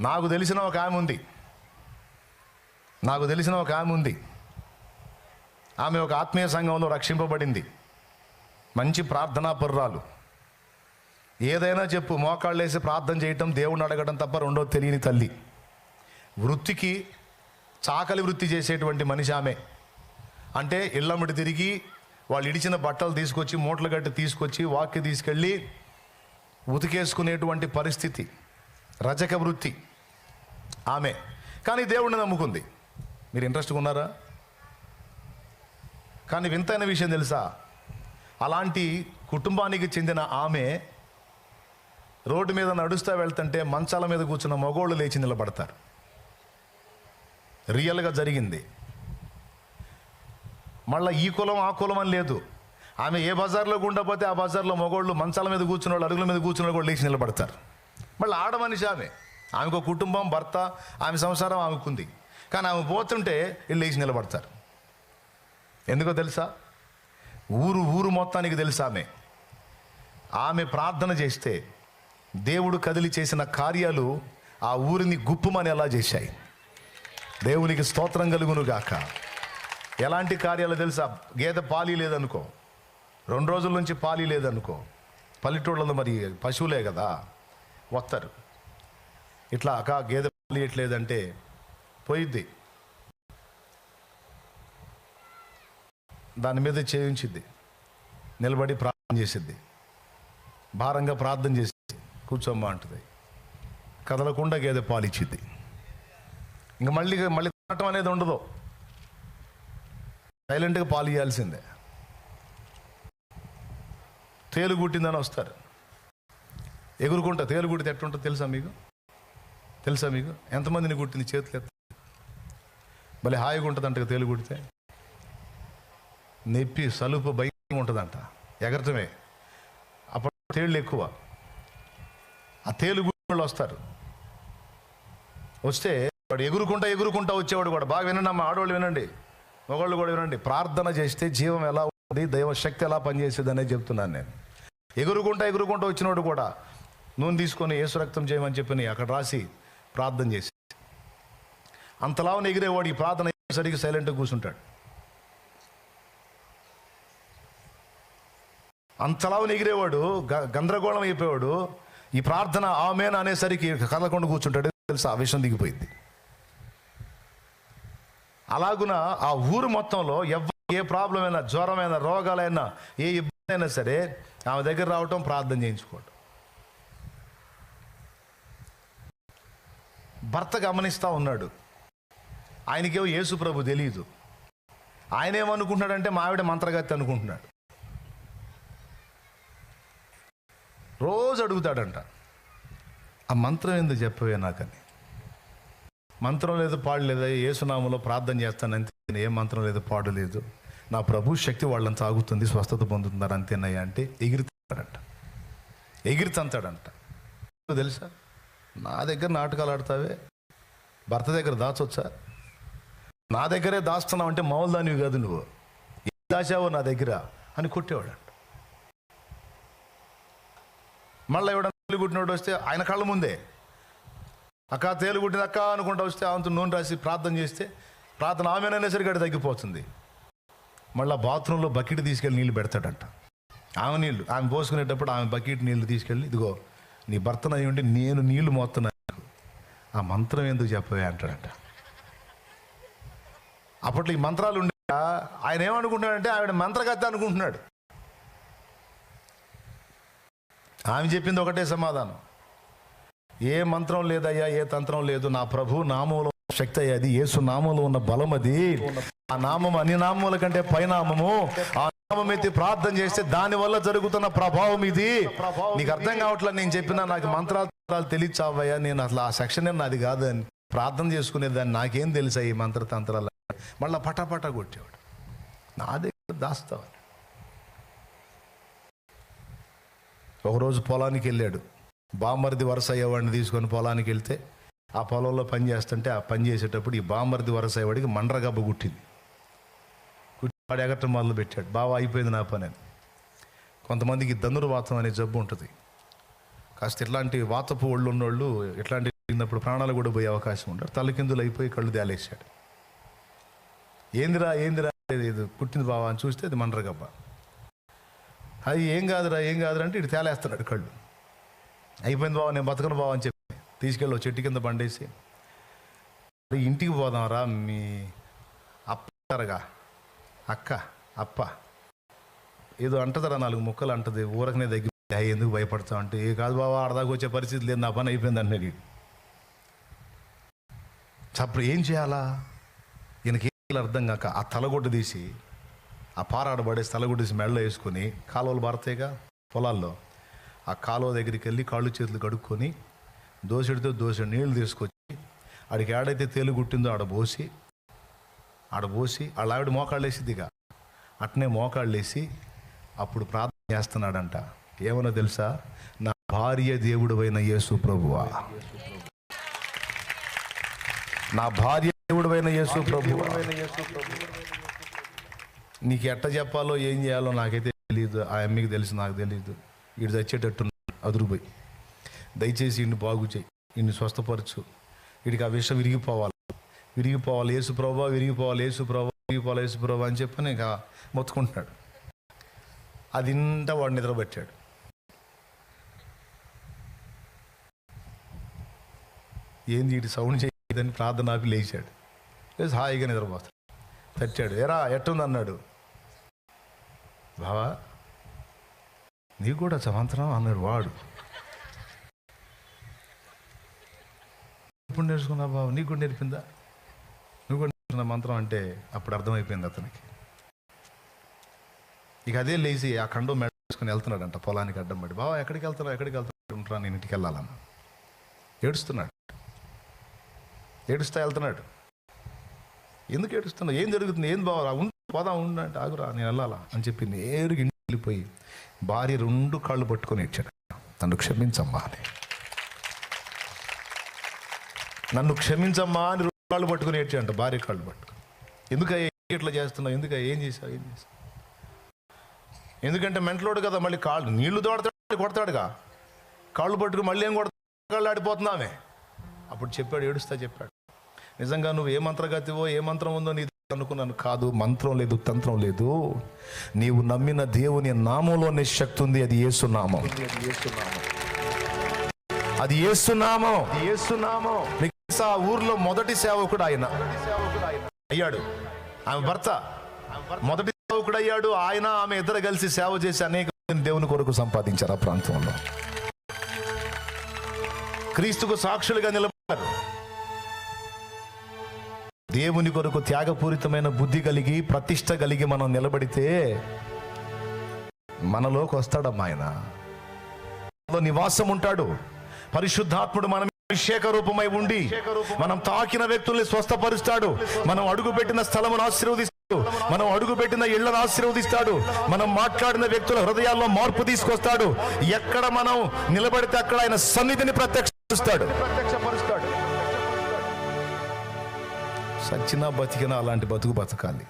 నాకు తెలిసిన ఒక ఆమె ఉంది. నాకు తెలిసిన ఒక ఆమె ఉంది. ఆమె ఒక ఆత్మీయ సంఘంలో రక్షింపబడింది. మంచి ప్రార్థనా పర్రాలు. ఏదైనా చెప్పు మోకాళ్ళు వేసి ప్రార్థన చేయటం దేవుణ్ణి అడగడం తప్ప రెండో తెలియని తల్లి. వృత్తికి చాకలి వృత్తి చేసేటువంటి మనిషి ఆమె. అంటే ఇళ్ళమ్మడి తిరిగి వాళ్ళు ఇడిచిన బట్టలు తీసుకొచ్చి మూటలు గట్టి తీసుకొచ్చి వాక్కి తీసుకెళ్ళి ఉతికేసుకునేటువంటి పరిస్థితి. రజక వృత్తి. ఆమె. కానీ దేవుడిని నమ్ముకుంది. మీరు ఇంట్రెస్ట్గా ఉన్నారా? కానీ వింతైన విషయం తెలుసా? అలాంటి కుటుంబానికి చెందిన ఆమె రోడ్డు మీద నడుస్తూ వెళ్తుంటే మంచాల మీద కూర్చున్న మగోళ్ళు లేచి నిలబడతారు. రియల్గా జరిగింది. మళ్ళీ ఈ కులం ఆ కులం అని లేదు. ఆమె ఏ బజార్లో ఉండకపోతే పోతే ఆ బజార్లో మగోళ్ళు మంచాల మీద కూర్చున్న వాళ్ళు అడుగుల మీద కూర్చున్న వాళ్ళు కూడా లేచి నిలబడతారు. మళ్ళీ ఆడమనిషి ఆమె. ఆమెకు కుటుంబం భర్త ఆమె సంసారం ఆమెకుంది. కానీ ఆమె పోతుంటే వీళ్ళు లేచి నిలబడతారు. ఎందుకో తెలుసా? ఊరు ఊరు మొత్తానికి తెలుసా ఆమె? ఆమె ప్రార్థన చేస్తే దేవుడు కదిలి చేసిన కార్యాలు ఆ ఊరిని గుప్పుమని ఎలా చేశాయి? దేవునికి స్తోత్రం కలుగును గాక. ఎలాంటి కార్యాలు తెలుసా? గేదె పాలి లేదనుకో. రెండు రోజుల నుంచి పాలి లేదనుకో. పల్లెటూళ్ళలో మరి పశువులే కదా. వస్తారు ఇట్లా అకా గేదె పాలు పోయిద్ది. దాని మీద చేయించిద్ది. నిలబడి ప్రార్థన చేసిద్ది. భారంగా ప్రార్థన చేసి కూర్చోమ్మా అంటుంది. కదలకుండా గేదె పాలిచ్చిద్ది. ఇంక మళ్ళీ మళ్ళీ తినటం అనేది ఉండదు. సైలెంట్గా పాలు ఇవ్వాల్సిందే తేలు కుట్టిందని వస్తారు. ఎగురుకుంటా తేలుగుడితే ఎట్టుంటుందో తెలుసా మీకు? తెలుసా మీకు? ఎంతమందిని కుట్టింది చేతులు ఎత్త భలే హాయిగా ఉంటుందంట తేలు కుడితే. నొప్పి సలుపు భయం ఉంటుందంట. ఎగరటమే. అప్పుడు తేళ్ళు ఎక్కువ. ఆ తేలు గుళ్ళు వస్తారు. వస్తే వాడు ఎగురుకుంటా ఎగురుకుంటా వచ్చేవాడు కూడా. బాగా వినండి అమ్మ ఆడవాళ్ళు వినండి. మగవాళ్ళు కూడా వినండి. ప్రార్థన చేస్తే జీవం ఎలా ఉంది దైవ శక్తి ఎలా పనిచేసేది అనేది చెప్తున్నాను నేను. ఎగురుకుంటా ఎగురుకుంటా వచ్చినవాడు కూడా నూనె తీసుకొని ఏసు రక్తం చేయమని చెప్పి అక్కడ రాసి ప్రార్థన చేసి. అంతలావన ఎగిరేవాడు ఈ ప్రార్థన సరిగ్గా సైలెంట్గా కూర్చుంటాడు. అంతలావన ఎగిరేవాడు గ- గందరగోళం అయిపోయాడు ఈ ప్రార్థన ఆమెన్ అనేసరికి కదలకుండా కూర్చుంటాడు. తెలుసు? ఆ విషయం దిగిపోయింది. అలాగున ఆ ఊరు మొత్తంలో ఎవ్వ ఏ ప్రాబ్లం అయినా జ్వరమైనా రోగాలైనా ఏ ఇబ్బంది అయినా సరే ఆమె దగ్గర రావటం ప్రార్థన చేయించుకోవటం. భర్త గమనిస్తూ ఉన్నాడు. ఆయనకేమో యేసు ప్రభు తెలియదు ఆయన ఏమనుకుంటున్నాడంటే మా ఆవిడ మంత్రగతి అనుకుంటున్నాడు. రోజు అడుగుతాడంట ఆ మంత్రం ఎందుకు చెప్పవే నాకని? మంత్రం లేదు పాడు లేదా? ఏసునామంలో ప్రార్థన చేస్తానంతే ఏ మంత్రం లేదు పాడు లేదు. నా ప్రభు శక్తి వాళ్ళని తాగుతుంది స్వస్థత పొందుతున్నారు అంతేనయ్యా అంటే ఎగిరితాడంట ఎగిరితంతాడంట. తెలుసా? నా దగ్గర నాటకాలు ఆడతావే? భర్త దగ్గర దాచొచ్చా? నా దగ్గరే దాస్తున్నావు అంటే మామూలు దానివి కాదు నువ్వు. ఏం దాచావో నా దగ్గర అని కొట్టేవాడు మళ్ళీ ఎవడన్నా గుట్టినోడు వస్తే ఆయన కళ్ళ ముందే. అక్క తేలు కుట్టింది అక్క అనుకుంటా వస్తే ఆమెతో నూనె రాసి ప్రార్థన చేస్తే ప్రార్థన ఆమెనైనా సరిగ్గా తగ్గిపోతుంది. మళ్ళీ బాత్రూంలో బకెట్ తీసుకెళ్ళి నీళ్ళు పెడతాడంట. ఆమె నీళ్ళు ఆమె పోసుకునేటప్పుడు ఆమె బకెట్ నీళ్ళు తీసుకెళ్ళి ఇదిగో నీ భర్తను అయి ఉండి నేను నీళ్ళు మోస్తున్నాను ఆ మంత్రం ఎందుకు చెప్పవే అంటాడంట. అప్పట్లో ఈ మంత్రాలు ఉండే ఆయన ఏమనుకుంటున్నాడంటే ఆవిడ మంత్రగత్త అనుకుంటున్నాడు. ఆమె చెప్పింది ఒకటే సమాధానం. ఏ మంత్రం లేదయ్యా ఏ తంత్రం లేదు. నా ప్రభు నామంలో శక్తి అయ్యా అది యేసు నామంలో ఉన్న బలం అది ఆ నామం అన్ని నామముల కంటే పైనామము. ఆ ఎత్తి ప్రార్థన చేస్తే దాని వల్ల జరుగుతున్న ప్రభావం ఇది. నీకు అర్థం కావట్లేదు నేను చెప్పిన నాకు మంత్రాలు తెలియచావయ్యా. నేను అసలు ఆ సెక్షన్ నాది కాదు అని ప్రార్థన చేసుకునేదాన్ని నాకేం తెలుసా ఈ మంత్రతంత్రాలు? మళ్ళీ పటాపటా కొట్టేవాడు. నా దగ్గర దాస్తావని ఒకరోజు పొలానికి వెళ్ళాడు. బామ్మర్ది వరుస అయ్యేవాడిని తీసుకొని పొలానికి వెళ్తే ఆ పొలంలో పని చేస్తుంటే ఆ పని చేసేటప్పుడు ఈ బామ్మర్ది వరుస అయ్యేవాడికి మండ్రగబ్బ గుట్టింది వాడు ఎగటం మొదలు పెట్టాడు. బాగా అయిపోయింది నా పని అని. కొంతమందికి ధనుర్వాతం అనే జబ్బు ఉంటుంది. కాస్త ఇట్లాంటి వాతపు ఒళ్ళు ఉన్నోళ్ళు ఇట్లాంటి జరిగినప్పుడు ప్రాణాలు కూడా పోయే అవకాశం ఉంటారు తలకిందులు అయిపోయి కళ్ళు తేలేశాడు ఏందిరా ఏందిరా ఇది పుట్టింది బావా అని చూస్తే అది మండ్రగబ్బ. అది ఏం కాదురా ఏం కాదురా అంటే ఇటు తేలేస్తున్నాడు కళ్ళు. అయిపోయింది బావా నేను బతకను బావ అని చెప్పి తీసుకెళ్ళి చెట్టు కింద పండేసి "మరి ఇంటికి పోదాంరా మీ అప్పగా అక్క అప్ప. ఏదో అంటదరా నాలుగు ముక్కలు అంటది ఊరకనే దగ్గర ఎందుకు భయపడతావు అంటే ఏ కాదు బాబా ఆడదాకా వచ్చే పరిస్థితి లేదు నా పని అయిపోయింది అంటున్నాడు అప్పుడు ఏం చేయాలా? ఈయనకి అర్థం కాక ఆ తలగొడ్డు తీసి ఆ పారాడు పడేసి తలగొడ్డు తీసి మెడలో వేసుకొని కాలువలు పారతాయిగా పొలాల్లో. ఆ కాలువ దగ్గరికి వెళ్ళి కాళ్ళు చేతులు కడుక్కొని దోసెడితో దోసెడు నీళ్ళు తీసుకొచ్చి ఆడికి ఏడైతే తేలు గుట్టిందో ఆడ పోసి ఆడ పోసి వాళ్ళ ఆవిడ మోకాళ్ళు వేసిద్దిగా అట్నే మోకాళ్ళు వేసి అప్పుడు ప్రార్థన చేస్తున్నాడంట. ఏమన్నా తెలుసా? నా భార్య దేవుడు అయిన యేసు ప్రభువా. నా భార్య దేవుడు అయిన యేసు ప్రభువా. నీకు ఎట్ట చెప్పాలో ఏం చేయాలో నాకైతే తెలియదు ఆ అమ్మకి తెలుసు నాకు తెలియదు వీడు తెచ్చేటట్టు అదురుపోయి దయచేసి ఇన్ని బాగు చేయి. ఇన్ని స్వస్థపరచు. వీడికి ఆ విషయం విరిగిపోవాలి. విరిగిపోవాలి యేసు ప్రభా విరిగిపోవాలి యేసు ప్రభా విరిగిపోవాలి యేసు ప్రభా అని చెప్పి ఇక మొత్తుకుంటున్నాడు. అది ఇంత వాడు నిద్రపట్టాడు. ఏంది ఇటు సౌండ్ చేయదని ప్రార్థన ఆపి లేచాడు. లేచి హాయిగా నిద్రపోతాడు. తట్టాడు ఎరా ఎట్టుంది అన్నాడు బావా నీకు కూడా సమంతరం? అన్నాడు వాడు. ఎప్పుడు నేర్చుకున్నా బాబు నీకు కూడా నేర్పిందా? నువ్వు మంత్రం అంటే అప్పుడు అర్థమైపోయింది అతనికి. ఇక అదే లేచి ఆ కండో మెడ వేసుకుని వెళ్తున్నాడంట పొలానికి అడ్డం పడి. బావా ఎక్కడికి వెళ్తున్నావు? ఎక్కడికి వెళ్తున్నావు? ఉంటారా నేను ఇంటికి వెళ్ళాలన్న. ఏడుస్తున్నాడు. ఏడుస్తా వెళ్తున్నాడు. ఎందుకు ఏడుస్తున్నావు? ఏం జరుగుతుంది? ఏం బావరా ఉండు పోదాం ఉండు అంటే ఆగురా నేను వెళ్ళాలా? అని చెప్పి నేరుగా ఇంటికి వెళ్ళిపోయి భార్య రెండు కాళ్ళు పట్టుకొని ఇచ్చాడు నన్ను క్షమించమ్మా అని. నన్ను క్షమించమ్మా అని కాళ్ళు పట్టుకొని ఏడ్చాడంట భార్య కాళ్ళు పట్టుకొని. ఎందుకయ్యా ఇట్లా చేస్తున్నావు? ఎందుకయ్యా? ఏం చేసావు? ఏం చేసావు? ఎందుకంటే మెంటలోడు కదా మళ్ళీ కాళ్ళు. నీళ్ళు తోడతాడు కొడతాడుగా. కాళ్ళు పట్టుకుని మళ్ళీ ఏం కొడతాడు? కాళ్ళు ఆడిపోతున్నామే. అప్పుడు చెప్పాడు ఏడుస్తా చెప్పాడు. నిజంగా నువ్వు ఏ మంత్రగతివో ఏ మంత్రం ఉందో నీ అనుకున్నాను. కాదు మంత్రం లేదు తంత్రం లేదు. నీవు నమ్మిన దేవుని నామంలోనే శక్తి ఉంది అది ఏసునామం అది ఏసునామం ఏసునామం ఆ ఊర్లో మొదటి సేవకుడు ఆయన. అయ్యాడు. ఆమె భర్త. మొదటి సేవకుడు అయ్యాడు. ఆయన ఆమె ఇద్దరు కలిసి సేవ చేసి అనేక దేవుని కొరకు సంపాదించారు ఆ ప్రాంతంలో. క్రీస్తుకు సాక్షులుగా నిలబడ్డారు. దేవుని కొరకు త్యాగపూరితమైన బుద్ధి కలిగి ప్రతిష్ట కలిగి మనం నిలబడితే మనలోకి వస్తాడమ్మా ఆయన. నివాసం ఉంటాడు. పరిశుద్ధాత్ముడు మనం అభిషేక రూపమై ఉండి మనం తాకిన వ్యక్తుల్ని స్వస్థపరుస్తాడు. మనం అడుగుపెట్టిన స్థలమును ఆశీర్వదిస్తాడు. మనం అడుగుపెట్టిన ఇళ్ళను ఆశీర్వదిస్తాడు. మనం మాట్లాడిన వ్యక్తుల హృదయాల్లో మార్పు తీసుకొస్తాడు. ఎక్కడ మనం నిలబడితే అక్కడ ఆయన సన్నిధిని ప్రత్యక్షపరుస్తాడు. సచ్చినా బతికినా అలాంటి బతుకు బతకాలి.